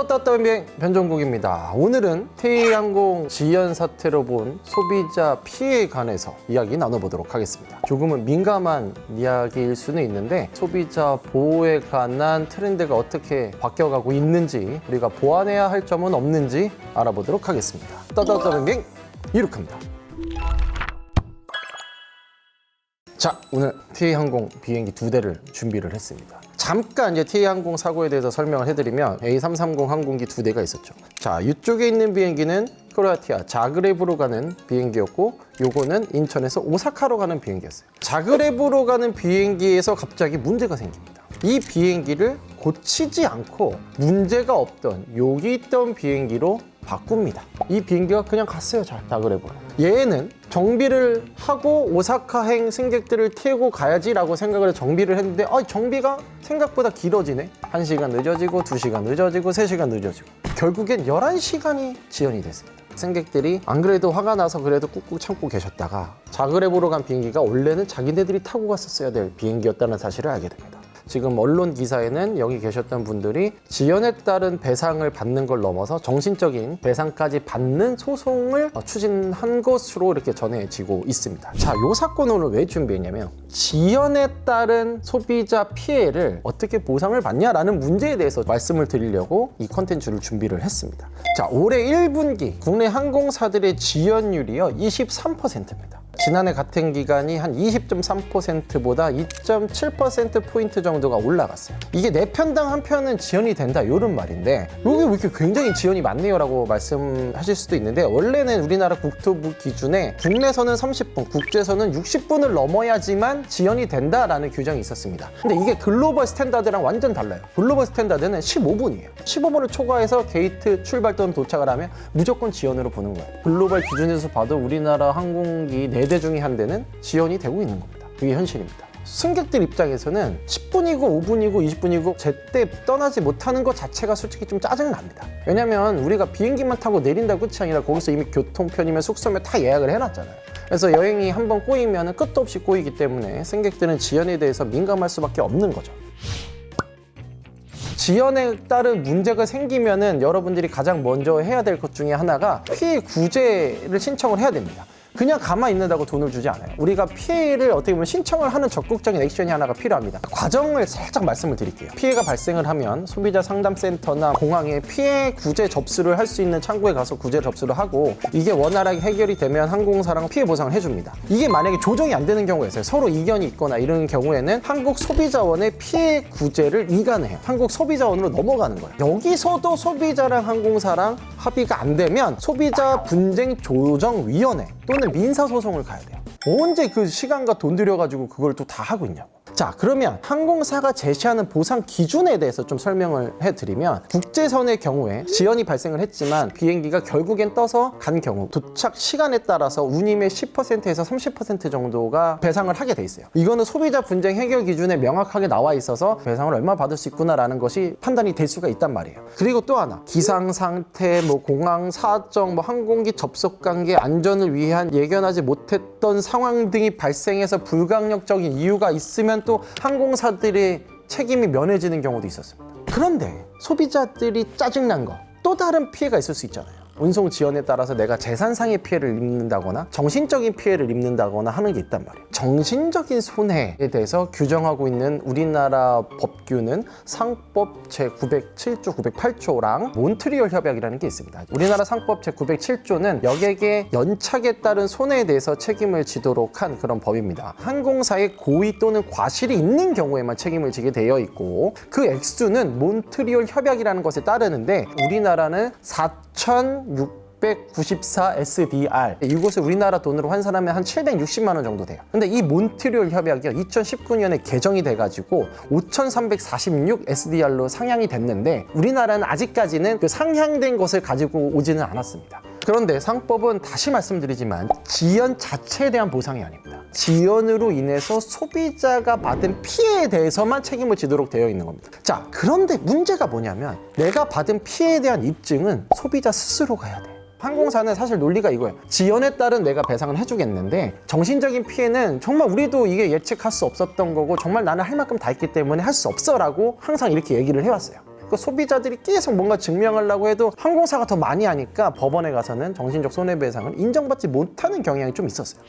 비행 변종국입니다. 오늘은 태희항공 지연 사태로 본 소비자 피해에 관해서 이야기 나눠보도록 하겠습니다. 조금은 민감한 이야기일 수는 있는데 소비자 보호에 관한 트렌드가 어떻게 바뀌어가고 있는지 우리가 보완해야 할 점은 없는지 알아보도록 하겠습니다. 떠떴던 비행 이륙합니다. 자, 오늘 TA항공 비행기 두 대를 준비를 했습니다. 잠깐 이제 TA항공 사고에 대해서 설명을 해드리면 A330 항공기 두 대가 있었죠. 자, 이쪽에 있는 비행기는 크로아티아 자그레브로 가는 비행기였고 요거는 인천에서 오사카로 가는 비행기였어요. 자그레브로 가는 비행기에서 갑자기 문제가 생깁니다. 이 비행기를 고치지 않고 문제가 없던 여기 있던 비행기로 바꿉니다. 이 비행기가 그냥 갔어요, 잘 자그레브로. 얘는 정비를 하고 오사카행 승객들을 태우고 가야지라고 생각을 해서 정비를 했는데 아, 정비가 생각보다 길어지네. 1시간 늦어지고 2시간 늦어지고 3시간 늦어지고 결국엔 11시간이 지연이 됐습니다. 승객들이 안 그래도 화가 나서 그래도 꾹꾹 참고 계셨다가 자그레브로 간 비행기가 원래는 자기네들이 타고 갔었어야 될 비행기였다는 사실을 알게 됩니다. 지금 언론 기사에는 여기 계셨던 분들이 지연에 따른 배상을 받는 걸 넘어서 정신적인 배상까지 받는 소송을 어, 추진한 것으로 이렇게 전해지고 있습니다. 자, 요 사건 오늘 왜 준비했냐면 지연에 따른 소비자 피해를 어떻게 보상을 받냐라는 문제에 대해서 말씀을 드리려고 이 컨텐츠를 준비를 했습니다. 자, 올해 1분기 국내 항공사들의 지연율이요 23%입니다. 지난해 같은 기간이 한 20.3%보다 2.7%포인트 정도가 올라갔어요. 이게 내 편당 한 편은 지연이 된다, 요런 말인데, 이게 왜 이렇게 굉장히 지연이 많네요? 라고 말씀하실 수도 있는데, 원래는 우리나라 국토부 기준에 국내선은 30분, 국제선은 60분을 넘어야지만 지연이 된다라는 규정이 있었습니다. 근데 이게 글로벌 스탠다드랑 완전 달라요. 글로벌 스탠다드는 15분이에요. 15분을 초과해서 게이트 출발 또는 도착을 하면 무조건 지연으로 보는 거예요. 글로벌 기준에서 봐도 우리나라 항공기 4대 중에 한 대는 지연이 되고 있는 겁니다. 그게 현실입니다. 승객들 입장에서는 10분이고 5분이고 20분이고 제때 떠나지 못하는 것 자체가 솔직히 좀 짜증납니다. 왜냐면 우리가 비행기만 타고 내린다 끝이 아니라 거기서 이미 교통 편이면 숙소면 다 예약을 해놨잖아요. 그래서 여행이 한번 꼬이면 끝도 없이 꼬이기 때문에 승객들은 지연에 대해서 민감할 수밖에 없는 거죠. 지연에 따른 문제가 생기면은 여러분들이 가장 먼저 해야 될 것 중에 하나가 피해 구제를 신청을 해야 됩니다. 그냥 가만히 있는다고 돈을 주지 않아요. 우리가 피해를 어떻게 보면 신청을 하는 적극적인 액션이 하나가 필요합니다. 과정을 살짝 말씀을 드릴게요. 피해가 발생을 하면 소비자 상담센터나 공항에 피해 구제 접수를 할 수 있는 창구에 가서 구제 접수를 하고 이게 원활하게 해결이 되면 항공사랑 피해 보상을 해줍니다. 이게 만약에 조정이 안 되는 경우가 있어요. 서로 이견이 있거나 이런 경우에는 한국 소비자원의 피해 구제를 이관해요. 한국 소비자원으로 넘어가는 거예요. 여기서도 소비자랑 항공사랑 합의가 안 되면 소비자 분쟁 조정위원회 또는 민사 소송을 가야 돼요. 언제 그 시간과 돈 들여가지고 그걸 또 다 하고 있냐고. 자, 그러면 항공사가 제시하는 보상 기준에 대해서 좀 설명을 해드리면 국제선의 경우에 지연이 발생을 했지만 비행기가 결국엔 떠서 간 경우 도착 시간에 따라서 운임의 10%에서 30% 정도가 배상을 하게 돼 있어요. 이거는 소비자 분쟁 해결 기준에 명확하게 나와 있어서 배상을 얼마 받을 수 있구나라는 것이 판단이 될 수가 있단 말이에요. 그리고 또 하나 기상 상태, 뭐 공항 사정, 뭐 항공기 접속 관계 안전을 위한 예견하지 못했던 상황 등이 발생해서 불강력적인 이유가 있으면 또 항공사들의 책임이 면해지는 경우도 있었습니다. 그런데 소비자들이 짜증난 거 또 다른 피해가 있을 수 있잖아요. 운송 지연에 따라서 내가 재산상의 피해를 입는다거나 정신적인 피해를 입는다거나 하는 게 있단 말이에요. 정신적인 손해에 대해서 규정하고 있는 우리나라 법규는 상법 제907조, 908조랑 몬트리올 협약이라는 게 있습니다. 우리나라 상법 제907조는 여객의 연착에 따른 손해에 대해서 책임을 지도록 한 그런 법입니다. 항공사의 고의 또는 과실이 있는 경우에만 책임을 지게 되어 있고 그 액수는 몬트리올 협약이라는 것에 따르는데 우리나라는 4,694 SDR 이것을 우리나라 돈으로 환산하면 한 760만 원 정도 돼요. 근데 이 몬트리올 협약이 2019년에 개정이 돼가지고 5,346 SDR로 상향이 됐는데 우리나라는 아직까지는 그 상향된 것을 가지고 오지는 않았습니다. 그런데 상법은 다시 말씀드리지만 지연 자체에 대한 보상이 아닙니다. 지연으로 인해서 소비자가 받은 피해에 대해서만 책임을 지도록 되어 있는 겁니다. 자, 그런데 문제가 뭐냐면 내가 받은 피해에 대한 입증은 소비자 스스로가 해야 돼요. 항공사는 사실 논리가 이거예요. 지연에 따른 내가 배상을 해주겠는데 정신적인 피해는 정말 우리도 이게 예측할 수 없었던 거고 정말 나는 할 만큼 다 했기 때문에 할 수 없어라고 항상 이렇게 얘기를 해왔어요. 그 소비자들이 계속 뭔가 증명하려고 해도 항공사가 더 많이 하니까 법원에 가서는 정신적 손해배상을 인정받지 못하는 경향이 좀 있었어요.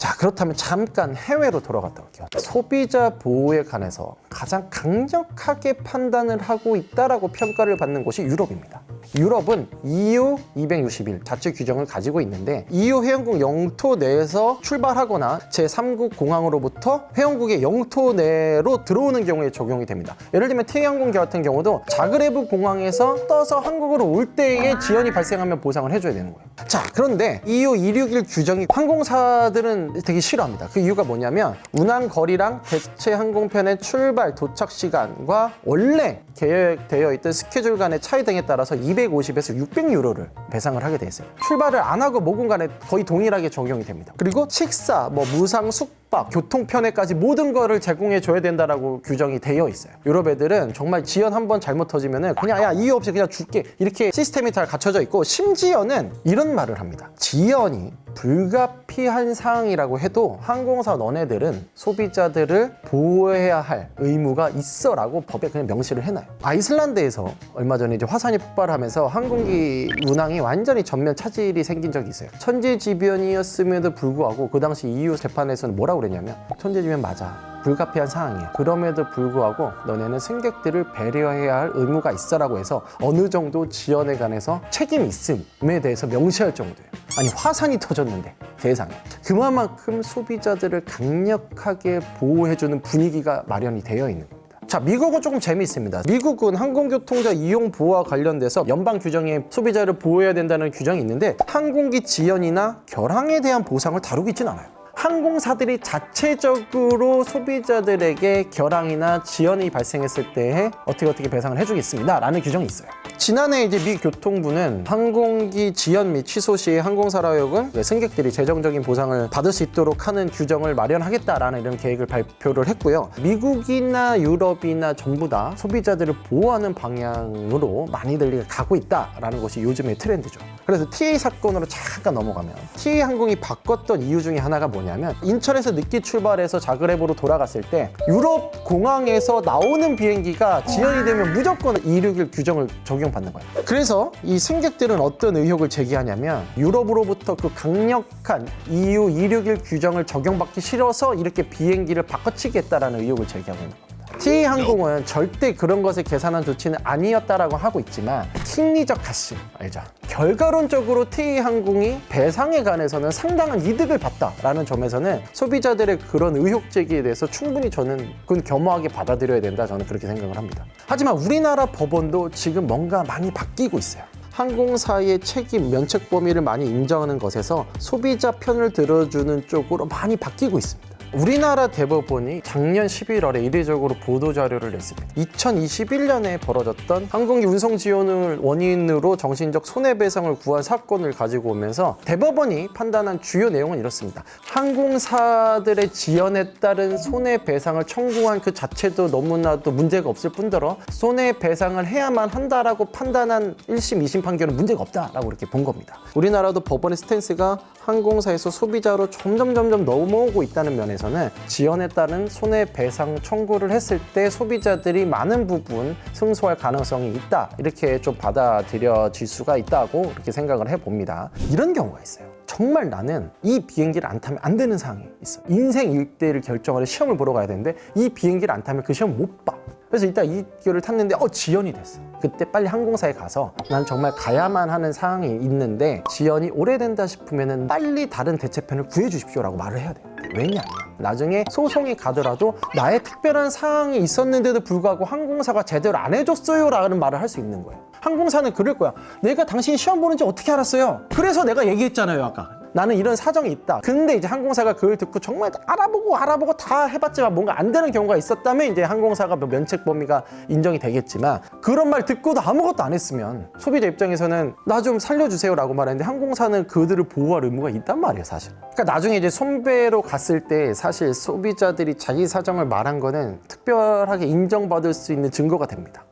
자 그렇다면 잠깐 해외로 돌아갔다 올게요. 소비자 보호에 관해서 가장 강력하게 판단을 하고 있다라고 평가를 받는 곳이 유럽입니다. 유럽은 EU 261 자체 규정을 가지고 있는데 EU 회원국 영토 내에서 출발하거나 제3국 공항으로부터 회원국의 영토 내로 들어오는 경우에 적용이 됩니다. 예를 들면 태양공 같은 경우도 자그레브 공항에서 떠서 한국으로 올 때에 지연이 발생하면 보상을 해줘야 되는 거예요. 자 그런데 EU 261 규정이 항공사들은 되게 싫어합니다. 그 이유가 뭐냐면 운항 거리랑 대체 항공편의 출발 도착 시간과 원래 계획되어 있던 스케줄 간의 차이 등에 따라서 250에서 600유로를 배상을 하게 돼 있어요. 출발을 안 하고 모금 간에 거의 동일하게 적용이 됩니다. 그리고 식사, 뭐 무상 숙박, 교통 편에까지 모든 거를 제공해 줘야 된다라고 규정이 되어 있어요. 유럽 애들은 정말 지연 한 번 잘못 터지면은 그냥 야 이유 없이 그냥 줄게 이렇게 시스템이 잘 갖춰져 있고 심지어는 이런 말을 합니다. 지연이 불가피한 사항이라 고 해도 항공사 너네들은 소비자들을 보호해야 할 의무가 있어라고 법에 그냥 명시를 해놔요. 아이슬란드에서 얼마 전에 이제 화산이 폭발하면서 항공기 운항이 완전히 전면 차질이 생긴 적이 있어요. 천재지변이었음에도 불구하고 그 당시 EU 재판에서는 뭐라고 그랬냐면 천재지변 맞아. 불가피한 상황이야. 그럼에도 불구하고 너네는 승객들을 배려해야 할 의무가 있어라고 해서 어느 정도 지연에 관해서 책임이 있음에 대해서 명시할 정도예요. 아니 화산이 터졌는데 세상에 그만큼 소비자들을 강력하게 보호해주는 분위기가 마련이 되어 있는 겁니다. 자, 미국은 조금 재미있습니다. 미국은 항공교통자 이용 보호와 관련돼서 연방 규정에 소비자를 보호해야 된다는 규정이 있는데 항공기 지연이나 결항에 대한 보상을 다루고 있진 않아요. 항공사들이 자체적으로 소비자들에게 결항이나 지연이 발생했을 때에 어떻게 어떻게 배상을 해주겠습니다. 라는 규정이 있어요. 지난해 이제 미 교통부는 항공기 지연 및 취소 시 항공사라 역은 승객들이 재정적인 보상을 받을 수 있도록 하는 규정을 마련하겠다라는 이런 계획을 발표를 했고요. 미국이나 유럽이나 전부 다 소비자들을 보호하는 방향으로 많이들 가고 있다라는 것이 요즘의 트렌드죠. 그래서 TA 사건으로 잠깐 넘어가면 TA 항공이 바꿨던 이유 중에 하나가 뭐냐 면 인천에서 늦게 출발해서 자그레브로 돌아갔을 때 유럽 공항에서 나오는 비행기가 지연이 되면 무조건 261 규정을 적용받는 거예요. 그래서 이 승객들은 어떤 의혹을 제기하냐면 유럽으로부터 그 강력한 EU 261 규정을 적용받기 싫어서 이렇게 비행기를 바꿔치기 했다라는 의혹을 제기하고 있는 겁니다. TA 항공은 절대 그런 것을 계산한 조치는 아니었다라고 하고 있지만 심리적 가심 알죠? 결과론적으로 TA 항공이 배상에 관해서는 상당한 이득을 봤다라는 점에서는 소비자들의 그런 의혹 제기에 대해서 충분히 저는 그건 겸허하게 받아들여야 된다 저는 그렇게 생각을 합니다. 하지만 우리나라 법원도 지금 뭔가 많이 바뀌고 있어요. 항공사의 책임 면책 범위를 많이 인정하는 것에서 소비자 편을 들어주는 쪽으로 많이 바뀌고 있습니다. 우리나라 대법원이 작년 11월에 이례적으로 보도 자료를 냈습니다. 2021년에 벌어졌던 항공기 운송 지원을 원인으로 정신적 손해배상을 구한 사건을 가지고 오면서 대법원이 판단한 주요 내용은 이렇습니다. 항공사들의 지연에 따른 손해배상을 청구한 그 자체도 너무나도 문제가 없을 뿐더러 손해배상을 해야만 한다라고 판단한 1심, 2심 판결은 문제가 없다라고 이렇게 본 겁니다. 우리나라도 법원의 스탠스가 항공사에서 소비자로 점점 점점 넘어오고 있다는 면에서는 지연에 따른 손해배상 청구를 했을 때 소비자들이 많은 부분 승소할 가능성이 있다 이렇게 좀 받아들여질 수가 있다고 이렇게 생각을 해봅니다. 이런 경우가 있어요. 정말 나는 이 비행기를 안 타면 안 되는 상황이 있어. 인생 일대를 결정하는 시험을 보러 가야 되는데 이 비행기를 안 타면 그 시험 못 봐. 그래서 이따 이 기회를 탔는데 어 지연이 됐어. 그때 빨리 항공사에 가서 난 정말 가야만 하는 상황이 있는데 지연이 오래된다 싶으면은 빨리 다른 대체편을 구해 주십시오라고 말을 해야 돼. 왜냐? 나중에 소송이 가더라도 나의 특별한 상황이 있었는데도 불구하고 항공사가 제대로 안 해줬어요라는 말을 할 수 있는 거예요. 항공사는 그럴 거야. 내가 당신 시험 보는지 어떻게 알았어요? 그래서 내가 얘기했잖아요, 아까. 나는 이런 사정이 있다. 근데 이제 항공사가 그걸 듣고 정말 알아보고 알아보고 다 해봤지만 뭔가 안 되는 경우가 있었다면 이제 항공사가 뭐 면책 범위가 인정이 되겠지만 그런 말 듣고도 아무것도 안 했으면 소비자 입장에서는 나 좀 살려주세요라고 말했는데 항공사는 그들을 보호할 의무가 있단 말이에요, 사실. 그러니까 나중에 이제 손배로 갔을 때 사실 소비자들이 자기 사정을 말한 거는 특별하게 인정받을 수 있는 증거가 됩니다.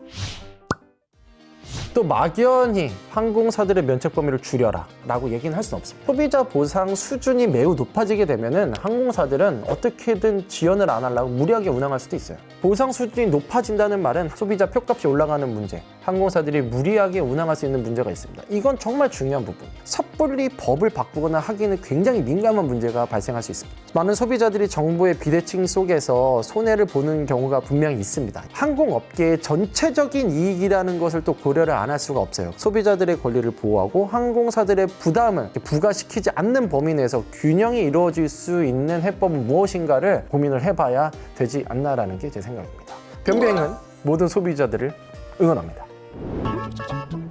또 막연히 항공사들의 면책 범위를 줄여라 라고 얘기는 할 수는 없습니다. 소비자 보상 수준이 매우 높아지게 되면은 항공사들은 어떻게든 지연을 안 하려고 무리하게 운항할 수도 있어요. 보상 수준이 높아진다는 말은 소비자 표값이 올라가는 문제, 항공사들이 무리하게 운항할 수 있는 문제가 있습니다. 이건 정말 중요한 부분. 섣불리 법을 바꾸거나 하기는 굉장히 민감한 문제가 발생할 수 있습니다. 많은 소비자들이 정부의 비대칭 속에서 손해를 보는 경우가 분명히 있습니다. 항공업계의 전체적인 이익이라는 것을 또 고려를 안 할 수가 없어요. 소비자들의 권리를 보호하고 항공사들의 부담을 부과시키지 않는 범위 내에서 균형이 이루어질 수 있는 해법은 무엇인가를 고민을 해봐야 되지 않나라는 게 제 생각입니다. 변비행은 모든 소비자들을 응원합니다. Thank you.